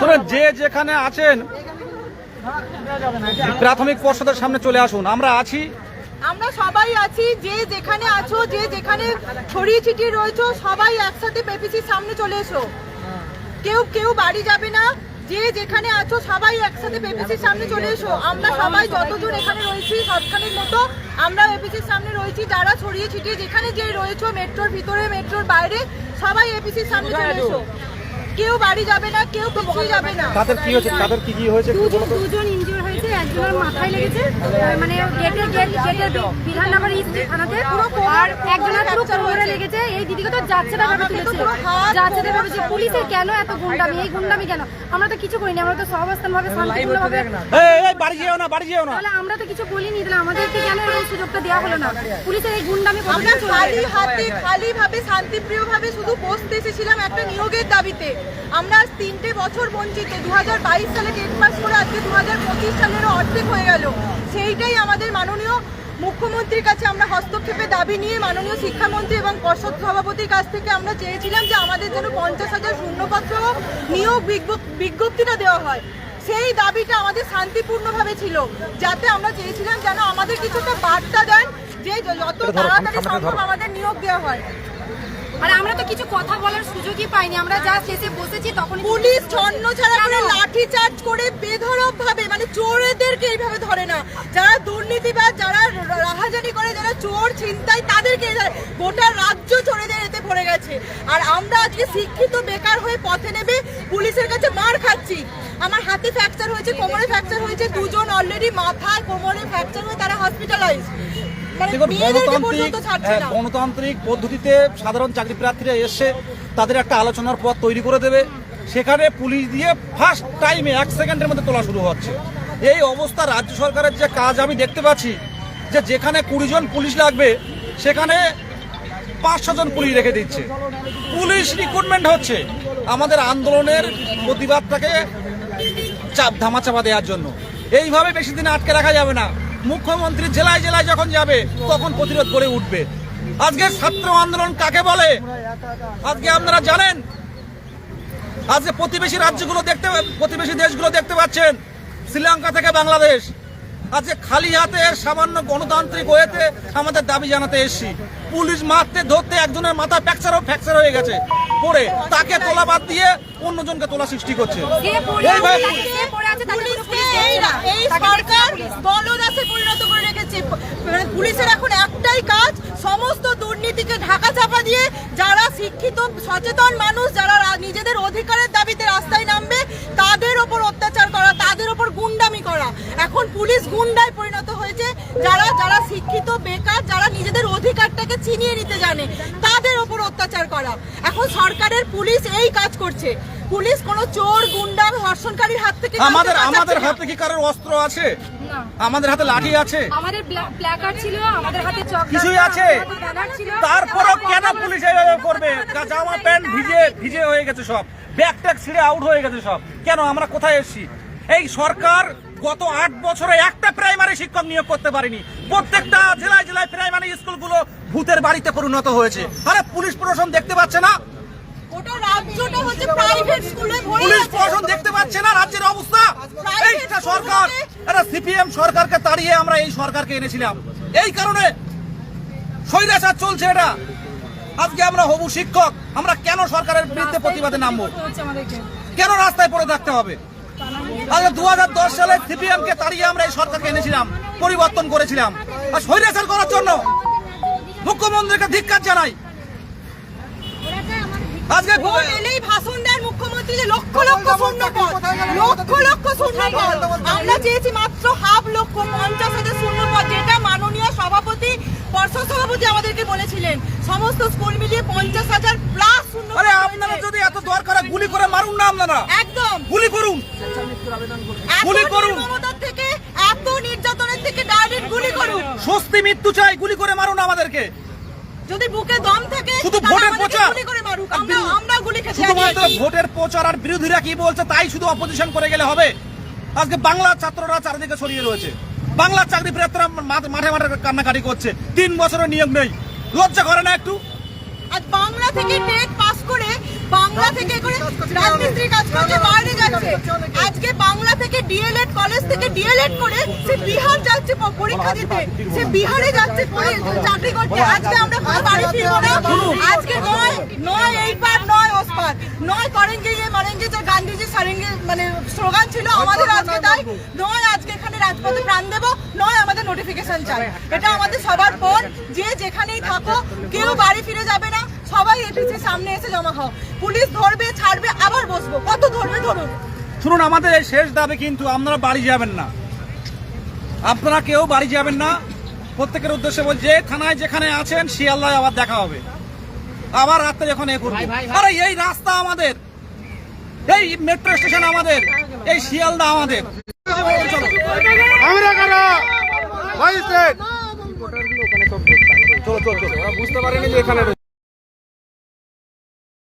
শুনুন যে যেখানে আছেন প্রাথমিক পর্ষদের সামনে চলে আসুন। আমরা আছি। আমরা সবাই আছি যে যেখানে আছো যে যেখানে ছড়িয়ে ছিটিয়ে রয়েছো সবাই একসাথে পেপিসির সামনে চলে এসো। কেউ কেউ বাড়ি যাবে না। যে যেখানে আছো সবাই একসাথে পেপিসির সামনে চলে এসো। আমরা সবাই যতজন এখানে রয়েছি সবখানের মতো আমরা এপিসির সামনে রয়েছি। যারা ছড়িয়ে ছিটিয়ে যেখানে যে রয়েছো মেট্রোর ভিতরে মেট্রোর বাইরে সবাই এপিসির সামনে চলে এসো। কেউ বাড়ি যাবে না কেউ পিছিয়ে যাবে না তাদের কি হয়েছে তাদের কি কি হয়েছে দুজন। দুজন একজনের মাথায় লেগেছে মানে গেটে গেট গেটের বি- বিধান নাম্বার ইস্ট থানাতে আর একজনের পুরো কোমরে লেগেছে। এই দিদিকে তো যাচ্ছে না ভাবে তুলেছে। যাচ্ছে না ভাবে যে পুলিশের কেন এত গুন্ডামি? এই গুন্ডামি কেন? আমরা তো কিছু করিনি আমরা তো সহাবস্থান ভাবে শান্তিপূর্ণ ভাবে এই, এই বাড়ি যেও না বাড়ি যেও না। তাহলে আমরা তো কিছু বলিনি তাহলে আমাদেরকে কেন এরকম সুযোগটা দেওয়া হলো না? পুলিশের এই গুন্ডামি আমরা খালি হাতে খালি ভাবে শান্তিপ্রিয় ভাবে শুধু বসতে এসেছিলাম একটা নিয়োগের দাবিতে। আমরা তিনটে বছর বঞ্চিত দু সালে টেট পাস করে আজকে দু সালেরও অর্ধেক হয়ে গেল। সেইটাই আমাদের মাননীয় মুখ্যমন্ত্রীর কাছে আমরা হস্তক্ষেপের দাবি নিয়ে মাননীয় শিক্ষামন্ত্রী এবং পর্ষদ সভাপতির কাছ থেকে আমরা চেয়েছিলাম যে আমাদের যেন পঞ্চাশ হাজার শূন্যপত্র নিয়োগ বিজ্ঞপ- বিজ্ঞপ্তিটা দেওয়া হয়। সেই দাবিটা আমাদের শান্তিপূর্ণভাবে ছিল। যাতে আমরা চেয়েছিলাম যেন আমাদের কিছু একটা বার্তা দেন যে যত তাড়াতাড়ি সম্ভব আমাদের নিয়োগ দেওয়া হয়। আর আমরা তো কিছু কথা বলার সুযোগই পাইনি আমরা যা শেষে বসেছি তখন পুলিশ ছন্ন ছাড়া করে লাঠি চার্জ করে বেধরক ভাবে মানে চোরদেরকে এইভাবে ধরে না। যারা দুর্নীতিবাজ যারা রাহাজানি করে যারা চোর ছিনতাই তাদেরকে। গোটা রাজ্য চোরেদের এতে পড়ে গেছে। আর আমরা আজকে শিক্ষিত বেকার হয়ে পথে নেবে পুলিশের কাছে মার খাচ্ছি। আমার হাতে ফ্র্যাকচার হয়েছে কোমরে ফ্র্যাকচার হয়েছে দুজন অলরেডি মাথায় কোমরে ফ্র্যাকচার হয়ে তারা হসপিটালাইজ মানে দেখুন গণতান্ত্রিক হ্যাঁ, গণতান্ত্রিক পদ্ধতিতে সাধারণ চাকরি প্রার্থীরা এসে তাদের একটা আলোচনার পথ তৈরি করে দেবে। সেখানে পুলিশ দিয়ে ফার্স্ট টাইমে এক সেকেন্ডের মধ্যে তোলা শুরু হচ্ছে। এই অবস্থা রাজ্য সরকারের যে কাজ আমি দেখতে পাচ্ছি যে যেখানে কুড়ি জন পুলিশ লাগবে সেখানে পাঁচশো জন পুলিশ রেখে দিচ্ছে। পুলিশ রিক্রুটমেন্ট হচ্ছে। আমাদের আন্দোলনের প্রতিবাদটাকে চাপ ধামাচাপা দেওয়ার জন্য। এইভাবে বেশি দিন আটকে রাখা যাবে না। মুখ্যমন্ত্রী জেলায় জেলায় যখন যাবে তখন প্রতিরোধ করে উঠবে। আজকে ছাত্র আন্দোলন কাকে বলে? আজকে আপনারা জানেন? আজকে প্রতিবেশী রাজ্যগুলো দেখতে প্রতিবেশী দেশগুলো দেখতে পাচ্ছেন শ্রীলঙ্কা থেকে বাংলাদেশ। আজকে খালি হাতে সামান্য গণতান্ত্রিক ওয়েতে আমাদের দাবি জানাতে এসেছি। পুলিশ মারতে ধরতে একজনের মাথা ফ্র্যাকচার ফ্র্যাকচার হয়ে গেছে। পড়ে তাকে তোলা বাদ দিয়ে অন্যজনকে তোলা সৃষ্টি করছে যে পড়ে এইভাবে আছে, যে পড়ে আছে তাকে পুরো পুলিশকে পুলিশ এই দেখছে না। এই তাকে সরকার দেখছে পুলিশ। দলদাসে রেখেছে মানে পুলিশের এখন একটাই কাজ, সমস্ত দুর্নীতিকে ঢাকা চাপা দিয়ে যারা শিক্ষিত, সচেতন মানুষ, যারা নিজেদের অধিকারের দাবিতে রাস্তায় নামবে, তাদের ওপর অত্যাচার করা, তাদের ওপর গুন্ডামি করা। এখন পুলিশ গুন্ডায় পরিণত হয়েছে, যারা যারা শিক্ষিত, বেকার, যারা নিজেদের অধিকারটাকে চিনিয়ে নিতে জানে, তাদের ওপর অত্যাচার করা। এখন সরকারের পুলিশ এই কাজ করছে। পুলিশ কোনো চোর গুন্ডা ধর্ষণকারীর হাত থেকে আমাদের আমাদের হাতে কি কারোর অস্ত্র আছে? আমাদের হাতে লাঠি আছে? আমাদের প্ল্যাকার্ড ছিল আমাদের হাতে চক কিছুই আছে? কেন পুলিশ এইভাবে করবে? জামা প্যান্ট ভিজে ভিজে হয়ে গেছে সব। ব্যাগ ট্যাগ ছিঁড়ে আউট হয়ে গেছে সব। কেন আমরা কোথায় এসেছি? এই সরকার গত আট বছরে একটা প্রাইমারি শিক্ষক নিয়োগ করতে পারেনি। প্রত্যেকটা জেলায় জেলায় প্রাইমারি স্কুলগুলো ভূতের বাড়িতে পরিণত হয়েছে। আরে পুলিশ প্রশাসন দেখতে পাচ্ছে না? গোটা রাজ্যটা হচ্ছে প্রাইভেট স্কুলে পুলিশ প্রশাসন দেখতে পাচ্ছে না রাজ্যের অবস্থা। এইটা সরকার। এটা সিপিএম সরকারকে তাড়িয়ে আমরা এই সরকারকে এনেছিলাম। এই কারণে স্বৈরাচার চলছে এটা। আজকে আমরা হবু শিক্ষক। আমরা কেন সরকারের বিরুদ্ধে প্রতিবাদে নামবো? কেন রাস্তায় পড়ে থাকতে হবে? আজকে দু হাজার দশ সালে সিপিএম কে তাড়িয়ে আমরা এই সরকারকে এনেছিলাম পরিবর্তন করেছিলাম। আর স্বৈরাচার করার জন্য মুখ্যমন্ত্রীকে ধিক্কার জানাই। আজকে ভোট এলেই ভাষণ দেন মুখ্যমন্ত্রী যে লক্ষ লক্ষ শূন্য পদ। লক্ষ লক্ষ শূন্য পদ। আমরা চেয়েছি মাত্র হাফ লক্ষ পঞ্চাশ হাজার শূন্য পদ যেটা মাননীয় সভাপতি পর্ষদ সভাপতি আমাদেরকে বলেছিলেন। সমস্ত স্কুল মিলিয়ে পঞ্চাশ হাজার প্লাস শূন্য আরে আপনারা যদি এত দরকার গুলি করে মারুন না আপনারা। একদম। গুলি করুন। গুলি করুন। থেকে এত নির্যাতনের থেকে ডাইরেক্ট গুলি করুন। স্বস্তি মৃত্যু চাই গুলি করে মারুন আমাদেরকে। যদি বুকে দম থাকে শুধু ভোটের প্রচার। করে মারুক। আমরা আমরা গুলি খেতে শুধুমাত্র ভোটের প্রচার আর বিরোধীরা কি বলছে তাই শুধু অপোজিশন করে গেলে হবে? আজকে বাংলা ছাত্ররা চারিদিকে ছড়িয়ে রয়েছে। বাংলা চাকরি প্রার্থীরা মাঠে মাঠে কান্নাকাটি করছে। তিন বছরের নিয়োগ নেই। লজ্জা করে না একটু? আজ বাংলা থেকে টেট পাস করে বাংলা থেকে করে রাজমিস্ত্রি কাজ করছে। বাইরে যাচ্ছে। আজকে বাংলা থেকে ডিএলএড কলেজ থেকে ডিএলএড করে সে বিহার যাচ্ছে পরীক্ষা দিতে। সে বিহারে যাচ্ছে চাকরি করতে। আজকে আমরা বাড়ি ফিরবো না। আজকে নয় নয় এই পার, নয় ওস পার। নয় করেঙ্গে ইয়ে মারেঙ্গে যে গান্ধীজি সারেঙ্গে মানে স্লোগান ছিল আমাদের আজকে তাই। নয় আজকে এখানে রাজপথে প্রাণ দেবো। নয় আমাদের নোটিফিকেশন চাই। এটা আমাদের সবার পর যে যেখানেই থাকো, কেউ বাড়ি ফিরে যাবে না। সবাই এসেছে, সামনে এসে জমা হও পুলিশ ধরবে, ছাড়বে, আবার বসবো। কত ধরবে, ধরুন। শুনুন আমাদের এই শেষ দাবি কিন্তু আপনারা বাড়ি যাবেন না। আপনারা কেউ বাড়ি যাবেন না। প্রত্যেকের উদ্দেশ্যে বল যে থানায় যেখানে আছেন শিয়ালদায় আবার দেখা হবে। আবার রাত্রে যখন এ করব। আরে এই রাস্তা আমাদের। এই মেট্রো স্টেশন আমাদের। এই শিয়ালদা আমাদের। চলো আমরা কারা? ভাই স্টেট চলো চলো চলো। বুঝতে পারিনি যে এখানে